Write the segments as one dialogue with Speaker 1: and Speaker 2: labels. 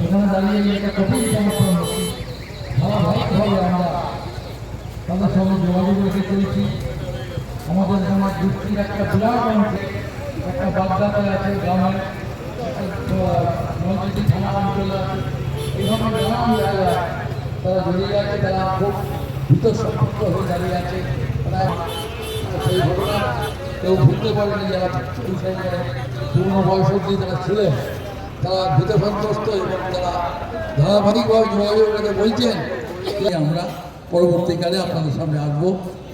Speaker 1: সেখানে দাঁড়িয়ে এই একটা কঠিন মধ্যে ধারাবাহিকভাবে আমরা তাদের সঙ্গে যোগাযোগ রেখে চলেছি। আমাদের সমাজ যুক্তির একটা বিরাট অংশ, একটা বাগদাতে আছে গ্রামে, একটা মসজিদ থানা অঞ্চলে জায়গায় তারা তারা খুব ভীত সম্পর্ক দাঁড়িয়ে আছে। তারা সেই ঘটনা কেউ ভুলতে পারেনি, যারা পুরনো বয়স অব্দি তারা ছিলেন। তারা ভীত সন্ত্রস্ত এবং তারা ধারাবাহিকভাবে যোগাযোগ রেখে বলছেন। যে আমরা পরবর্তীকালে আপনাদের সামনে আসব।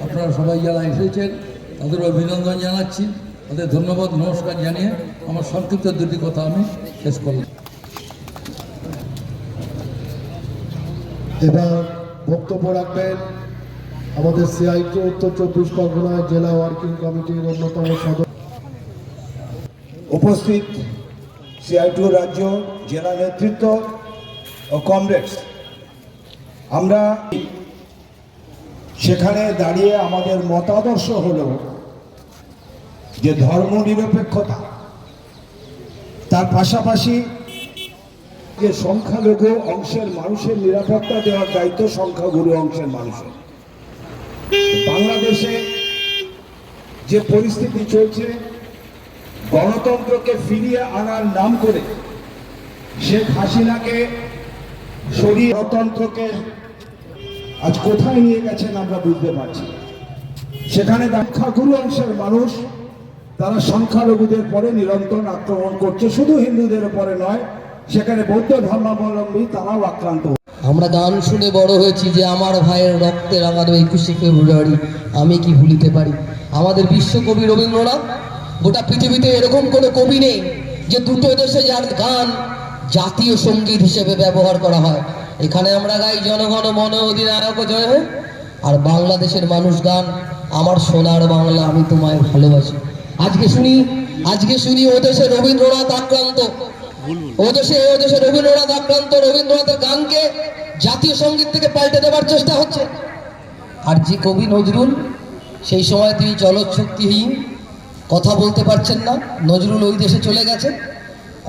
Speaker 1: আপনারা সবাই যারা এসেছেন তাদের অভিনন্দন জানাচ্ছি। তাদের ধন্যবাদ নমস্কার জানিয়ে আমার সংক্ষিপ্ত দুটি কথা আমি শেষ করলাম।
Speaker 2: এবার বক্তব্য রাখবেন আমাদের সিআইটি উত্তর চব্বিশ পরগনা জেলা ওয়ার্কিং কমিটির অন্যতম সদস্য।
Speaker 3: উপস্থিত সিআইটু রাজ্য, জেলা নেতৃত্ব ও কমরেডস। আমরা সেখানে দাঁড়িয়ে আমাদের মতাদর্শ হলো যে ধর্ম নিরপেক্ষতা, তার পাশাপাশি যে সংখ্যালঘু অংশের মানুষের নিরাপত্তা দেওয়ার দায়িত্ব সংখ্যাগুরু অংশের মানুষের। বাংলাদেশে যে পরিস্থিতি চলছে গণতন্ত্রকে ফিরিয়ে আনার নাম করে শেখ হাসিনাকে সরিয়ে গণতন্ত্রকে আজ কোথায় নিয়ে গেছেন আমরা বুঝতে পারছি সেখানে সংখ্যাগুরু অংশের মানুষ, তারা সংখ্যালঘুদের পরে নিরন্তর আক্রমণ করছে, শুধু হিন্দুদের উপরে নয়, সেখানে বৌদ্ধ ধর্মাবলম্বী তারাও আক্রান্ত
Speaker 4: আমরা গান শুনে বড় হয়েছি যে আমার ভাইয়ের রক্তে রাঙানো একুশে ফেব্রুয়ারি, আমি কি ভুলিতে পারি? আমাদের বিশ্বকবি রবীন্দ্রনাথ গোটা পৃথিবীতে এরকম কোনো কবি নেই যে দুটো দেশে যার গান জাতীয় সংগীত হিসেবে ব্যবহার করা হয়। এখানে আমরা গাই জনগণ মন অধিনায়ক জয় হোক। আর বাংলাদেশের মানুষ গান, আমার সোনার বাংলা আমি তোমায় ভালোবাসি। আজকে শুনি আজকে শুনি ও দেশে রবীন্দ্রনাথ আক্রান্ত। ও দেশে ও দেশে রবীন্দ্রনাথ আক্রান্ত। রবীন্দ্রনাথের গানকে জাতীয় সংগীত থেকে পাল্টে দেওয়ার চেষ্টা হচ্ছে। আর যে কবি নজরুল, সেই সময় তিনি জলশক্তিহীন কথা বলতে পারছেন না, নজরুল ওই দেশে চলে গেছে।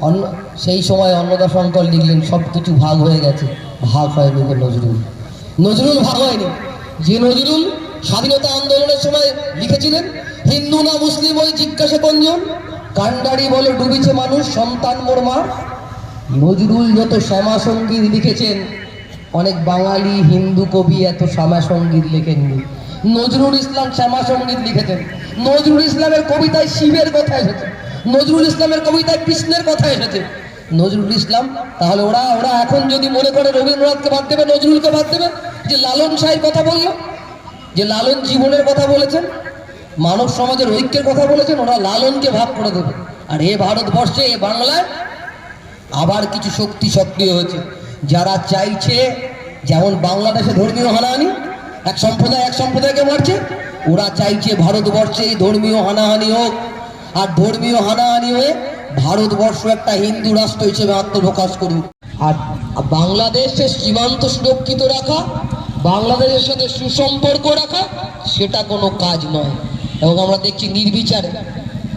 Speaker 4: অন্য, সেই সময় অন্নদা শঙ্কর লিখলেন, সব কিছু ভাগ হয়ে গেছে, ভাগ হয়নি নজরুল। নজরুল ভাগ হয়নি। যে নজরুল স্বাধীনতা আন্দোলনের সময় লিখেছিলেন, হিন্দু না মুসলিম ওই জিজ্ঞাসা কঞ্জন কান্ডারি বলে ডুবিছে মানুষ, সন্তান মোর মা। নজরুল যত শ্যামা সংগীত লিখেছেন, অনেক বাঙালি হিন্দু কবি এত শ্যামা সংগীত লেখেননি। নজরুল ইসলাম শ্যামা সংগীত লিখেছেন। নজরুল ইসলামের কবিতায় শিবের কথা এসেছে। নজরুল ইসলামের কবিতায় কৃষ্ণের কথা এসেছে। নজরুল ইসলাম, তাহলে ওরা ওরা এখন যদি মনে করে রবীন্দ্রনাথকে বাদ দেবে, নজরুলকে বাদ দেবে? যে লালন সাহের কথা বলল, যে লালন জীবনের কথা বলেছেন, মানব সমাজের ঐক্যের কথা বলেছেন, ওরা লালনকে ভাগ করে দেবে। আর এ ভারতবর্ষে, এ বাংলায় আবার কিছু শক্তি সক্রিয় হয়েছে। যারা চাইছে, যেমন বাংলাদেশে ধর্মীয় হানাহানি এক সম্প্রদায়, এক সম্প্রদায়কে মারছে। ওরা চাইছে ভারতবর্ষে এই ধর্মীয় হানাহানি হোক। আর ধর্মীয় হানাহানি হয়ে ভারতবর্ষ একটা হিন্দু রাষ্ট্র হিসেবে আত্মপ্রকাশ করুক। আর বাংলাদেশের সীমান্ত সুরক্ষিত রাখা, বাংলাদেশের সাথে সুসম্পর্ক রাখা, সেটা কোনো কাজ নয়। এবং আমরা দেখছি নির্বিচারে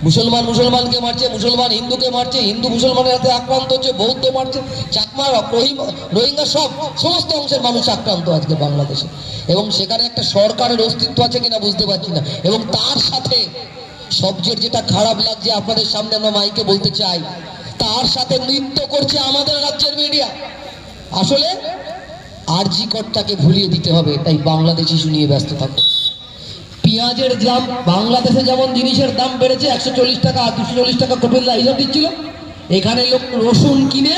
Speaker 4: মুসলমান মুসলমানকে মারছে, মুসলমান হিন্দুকে মারছে, হিন্দু মুসলমানের হাতে আক্রান্ত হচ্ছে, বৌদ্ধ মারছে, চাকমা, রোহিঙ্গা সব, সমস্ত অংশের মানুষ আক্রান্ত আজকে বাংলাদেশে। এবং সেখানে একটা সরকারের অস্তিত্ব আছে কিনা বুঝতে পারছি না। এবং তার সাথে সবচেয়ে যেটা খারাপ লাগছে আপনাদের সামনে আমরা মাইকে বলতে চাই, তার সাথে নৃত্য করছে আমাদের রাজ্যের মিডিয়া। আসলে আরজি কর্তাকে ভুলিয়ে দিতে হবে তাই বাংলাদেশ ইস্যু নিয়ে ব্যস্ত থাকো। পেঁয়াজের দাম বাংলাদেশে যেমন জিনিসের দাম বেড়েছে, একশো চল্লিশ টাকা দুশো চল্লিশ টাকা কপিলদা হিসাব দিচ্ছিল। এখানে লোক রসুন কিনে,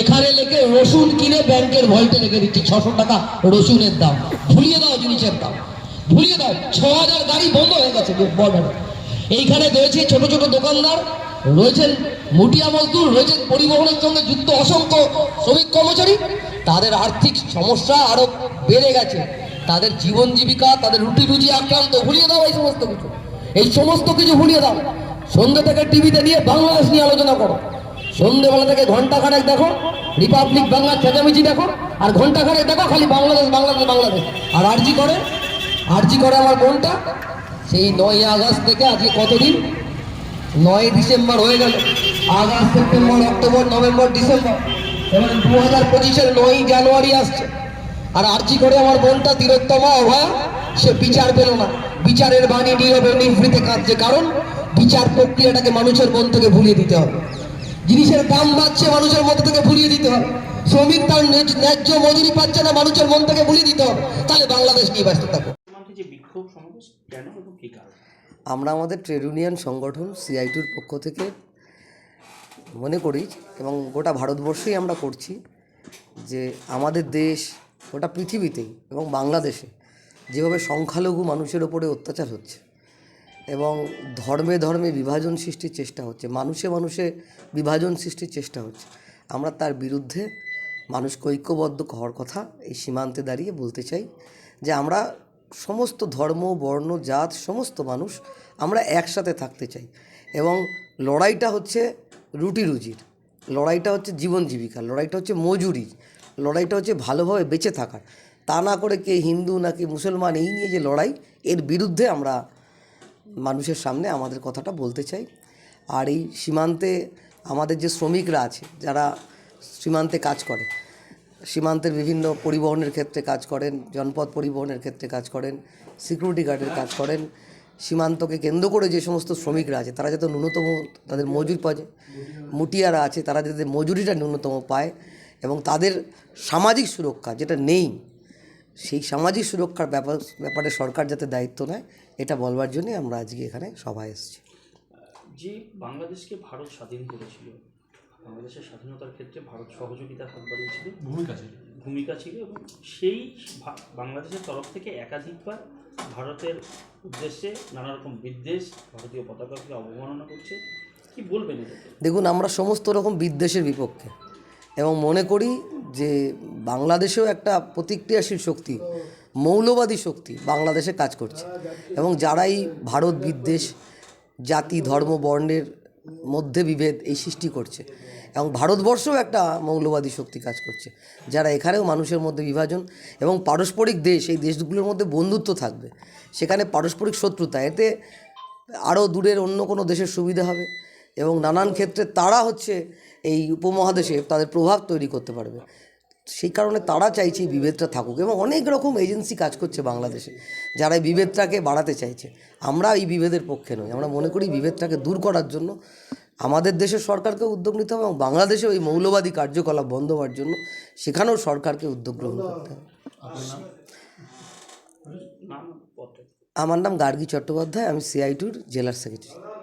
Speaker 4: এখানে লেখে রসুন কিনে ব্যাংকের ভল্টে রেখে দিচ্ছে। ছশো টাকা রসুনের দাম। ভুলিয়ে দাও জিনিসের দাম। ভুলিয়ে দাও। ছ হাজার গাড়ি বন্ধ হয়ে গেছে বর্ডারে। এইখানে রয়েছে ছোট ছোট দোকানদার, রয়েছেন মুটিয়া মজদুর, রয়েছেন পরিবহনের সঙ্গে যুক্ত অসংখ্য শ্রমিক কর্মচারী। তাদের আর্থিক সমস্যা আরও বেড়ে গেছে। তাদের জীবন জীবিকা, তাদের রুটি রুজি আক্রান্ত, ভুলিয়ে দাও এই সমস্ত কিছু। এই সমস্ত কিছু ভুলিয়ে দাও। সন্ধ্যে থেকে টিভিতে নিয়ে বাংলাদেশ নিয়ে আলোচনা করো। সন্ধ্যেবেলা থেকে ঘণ্টা খানেক দেখো রিপাবলিক বাংলা চেঁচামেচি দেখো, আর ঘণ্টা খানেক দেখো খালি বাংলাদেশ বাংলাদেশ বাংলাদেশ। আর আরজি করে? আরজি করে আমার মনটা? সেই নয় আগস্ট থেকে আজকে কতদিন? নয় ডিসেম্বর হয়ে গেল। August, September, October, November, December. এবং দু হাজার পঁচিশের নয়ই জানুয়ারি আসছে। আর আর্জি করে আমার বোনটা তিরোত্তমা অভা সে বিচার পেল না। বিচারের বাণী নীরবে নিভৃতে কাঁদছে কারণ বিচার প্রক্রিয়াটাকে মানুষের মন থেকে ভুলিয়ে দিতে হবে। জিনিসের দাম বাড়ছে মানুষের মধ্যে থেকে ভুলিয়ে দিতে হবে। শ্রমিক তার ন্যায্য ন্যায্য মজুরি পাচ্ছে না মানুষের মন থেকে ভুলিয়ে দিতে হবে। তাহলে বাংলাদেশ নিয়ে ব্যস্ত থাকো।
Speaker 5: সীমান্তে যে বিক্ষোভ সমাবেশ কেন এবং কী কারণ?
Speaker 4: আমরা আমাদের ট্রেড ইউনিয়ন সংগঠন সিআইটুর পক্ষ থেকে মনে করি এবং গোটা ভারতবর্ষেই আমরা করছি যে আমাদের দেশ গোটা পৃথিবীতেই এবং বাংলাদেশে যেভাবে সংখ্যালঘু মানুষের ওপরে অত্যাচার হচ্ছে এবং ধর্মে ধর্মে বিভাজন সৃষ্টির চেষ্টা হচ্ছে, মানুষে মানুষে বিভাজন সৃষ্টির চেষ্টা হচ্ছে, আমরা তার বিরুদ্ধে মানুষকে ঐক্যবদ্ধ হওয়ার কথা এই সীমান্তে দাঁড়িয়ে বলতে চাই যে আমরা সমস্ত ধর্ম, বর্ণ, জাত, সমস্ত মানুষ আমরা একসাথে থাকতে চাই এবং লড়াইটা হচ্ছে রুটি রুজির লড়াইটা হচ্ছে জীবন জীবিকা লড়াইটা হচ্ছে মজুরির লড়াইটা হচ্ছে ভালোভাবে বেঁচে থাকার। তা না করে কে হিন্দু নাকি মুসলমান, এই নিয়ে যে লড়াই, এর বিরুদ্ধে আমরা মানুষের সামনে আমাদের কথাটা বলতে চাই। আর এই সীমান্তে আমাদের যে শ্রমিকরা আছে, যারা সীমান্তে কাজ করে, সীমান্তের বিভিন্ন পরিবহনের ক্ষেত্রে কাজ করেন জনপথ পরিবহনের ক্ষেত্রে কাজ করেন সিকিউরিটি গার্ডের কাজ করেন, সীমান্তকে কেন্দ্র করে যে সমস্ত শ্রমিকরা আছে, তারা যাতে ন্যূনতম তাদের মজুরি পায়, মুটিয়ারা আছে, তারা যাতে মজুরিটা ন্যূনতম পায় এবং তাদের সামাজিক সুরক্ষা যেটা নেই সেই সামাজিক সুরক্ষার ব্যাপার ব্যাপারে সরকার যাতে দায়িত্ব নেয় এটা বলবার জন্যই আমরা আজকে এখানে সভায় এসেছি।
Speaker 5: যে বাংলাদেশকে ভারত স্বাধীন করেছিল বাংলাদেশের স্বাধীনতার ক্ষেত্রে ভারত সহযোগিতার হাত বাড়িয়েছিল ভূমিকা ছিল। ভূমিকা ছিল এবং সেই বাংলাদেশের তরফ থেকে একাধিকবার ভারতের উদ্দেশ্যে নানা রকম বিদ্বেষ ভারতীয় পতাকাকে অবমাননা করছে কি বলবেন
Speaker 4: দেখুন আমরা সমস্ত রকম বিদ্বেষের বিপক্ষে। এবং মনে করি যে বাংলাদেশেও একটা প্রতিক্রিয়াশীল শক্তি, মৌলবাদী শক্তি বাংলাদেশে কাজ করছে। এবং যারাই ভারত, বিদ্বেষ, জাতি, ধর্ম, বর্ণের মধ্যে বিভেদ এই সৃষ্টি করছে এবং ভারতবর্ষেও একটা মৌলবাদী শক্তি কাজ করছে, যারা এখানেও মানুষের মধ্যে বিভাজন এবং পারস্পরিক দেশ, এই দেশগুলোর মধ্যে বন্ধুত্ব থাকবে। সেখানে পারস্পরিক শত্রুতা, এতে আরও দূরের অন্য কোনো দেশের সুবিধা হবে। এবং নানান ক্ষেত্রে তারা হচ্ছে এই উপমহাদেশে তাদের প্রভাব তৈরি করতে পারবে। সেই কারণে তারা চাইছে এই বিভেদটা থাকুক এবং অনেক রকম এজেন্সি কাজ করছে বাংলাদেশে যারা এই বিভেদটাকে বাড়াতে চাইছে। আমরা এই বিভেদের পক্ষে নই আমরা মনে করি বিভেদটাকে দূর করার জন্য আমাদের দেশের সরকারকে উদ্যোগ নিতে হবে এবং বাংলাদেশে ওই মৌলবাদী কার্যকলাপ বন্ধ হওয়ার জন্য সেখানেও সরকারকে উদ্যোগ গ্রহণ করতে হবে। আমার নাম গার্গী চট্টোপাধ্যায় আমি সিআইটুর জেলার সেক্রেটারি